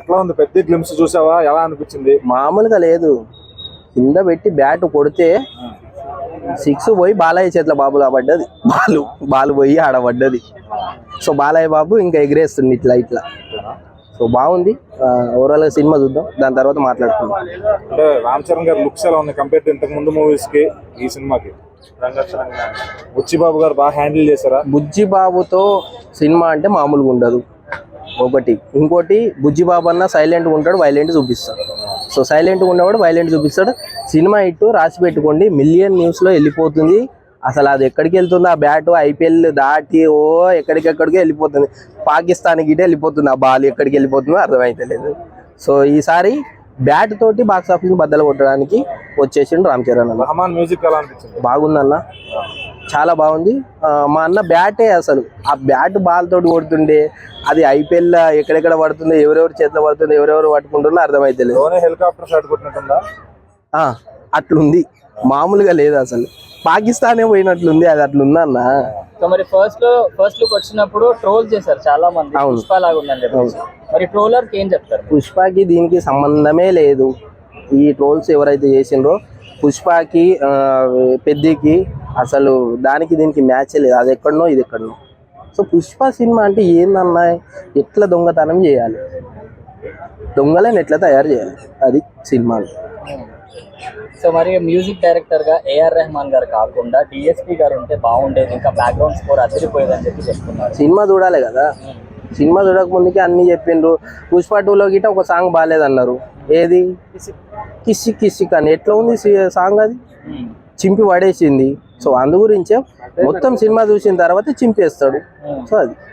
ఎట్లా ఉంది? పెద్ద గ్లిమ్స్ చూసావా? ఎలా అనిపించింది? మామూలుగా లేదు. కింద పెట్టి బ్యాట్ కొడితే సిక్స్ పోయి బాలయ్య చేతిలో బాబులా పడ్డది బాలు బాలు పోయి ఆడ పడ్డది. సో బాలయ్య బాబు ఇంకా ఎగిరేస్తుంది ఇట్లా ఇట్లా. సో బాగుంది. ఓవరాల్ సినిమా చూద్దాం. దాని తర్వాత మాట్లాడుకుందాం. అంటే రామ్ చరణ్ గారి లుక్స్ ఎలా ఉన్నాయి కంపేర్ ఇంతకు ముందు మూవీస్కి ఈ సినిమాకి? బుచ్చిబాబు గారు. బాగా హ్యాండిల్ చేశారా? బుజ్జి బాబుతో సినిమా అంటే మామూలుగా ఉండదు. ఒకటి. ఇంకోటి బుజ్జి బాబు అన్న సైలెంట్గా ఉంటాడు వైలెంట్ చూపిస్తాడు. సో సైలెంట్గా ఉన్నవాడు వైలెంట్ చూపిస్తాడు. సినిమా ఇటు రాసి పెట్టుకోండి. మిలియన్ న్యూస్లో వెళ్ళిపోతుంది. అసలు అది ఎక్కడికి వెళ్తుంది? ఆ బ్యాట్ ఐపీఎల్ దాటి ఓ ఎక్కడికెక్కడికి వెళ్ళిపోతుంది. పాకిస్తాన్కి ఇటే వెళ్ళిపోతుంది. ఆ బాల్ ఎక్కడికి వెళ్ళిపోతుందో అర్థమైతే లేదు. సో ఈసారి బ్యాట్ తోటి బాక్స్ ఆఫీస్ బద్దలు కొట్టడానికి వచ్చేసిండు రామ్ చరణ్ అన్న. మ్యూజిక్ బాగుందన్న. చాలా బాగుంది. మా అన్న బ్యాటే అసలు. ఆ బ్యాట్ బాల్ తోటి కొడుతుండే. అది ఐపీఎల్ ఎక్కడెక్కడ పడుతుందో ఎవరెవరు చేతిలో పడుతుందో ఎవరెవరు పట్టుకుంటుందో అర్థమైతే లేదు హెలికాప్టర్ షాట్ కొట్టినట్టుందా? అట్లుంది. మామూలుగా లేదు అసలు. పాకిస్తానే పోయినట్లుంది అది అట్లుంది అన్న. సో మరి ఫస్ట్లో ఫస్ట్ లుక్ వచ్చినప్పుడు ట్రోల్ చేశారు చాలా మంది అవును. పుష్ప లాగా మరి ట్రోలర్కి ఏం చెప్తారు? పుష్పకి దీనికి సంబంధమే లేదు. ఈ ట్రోల్స్ ఎవరైతే చేసిండ్రో పుష్పకి పెద్దికి అసలు దానికి దీనికి మ్యాచ్ లేదు. అది ఎక్కడనో ఇది ఎక్కడనో. సో పుష్ప సినిమా అంటే ఏందన్నా ఎట్లా దొంగతనం చేయాలి? దొంగలను ఎట్లా తయారు చేయాలి? అది సినిమా. సో మరి మ్యూజిక్ డైరెక్టర్గా ఏఆర్ రెహమాన్ గారు కాకుండా డిఎస్పి గారు ఉంటే బాగుండేది. ఇంకా బ్యాక్గ్రౌండ్ స్కోర్ అదిరిపోయేది అని చెప్పి చెప్తున్నారు. సినిమా చూడాలి కదా. సినిమా చూడక ముందుకే అన్ని చెప్పిండ్రు. పుష్ప టూలో గిట్ట ఒక సాంగ్ బాగాలేదన్నారు ఏది? కిస్సి కిస్సి కానీ ఎట్లా ఉంది సాంగ్ అది. చింపి పడేసింది. సో అందు గురించే మొత్తం సినిమా చూసిన తర్వాత చింపేస్తాడు. సో అది.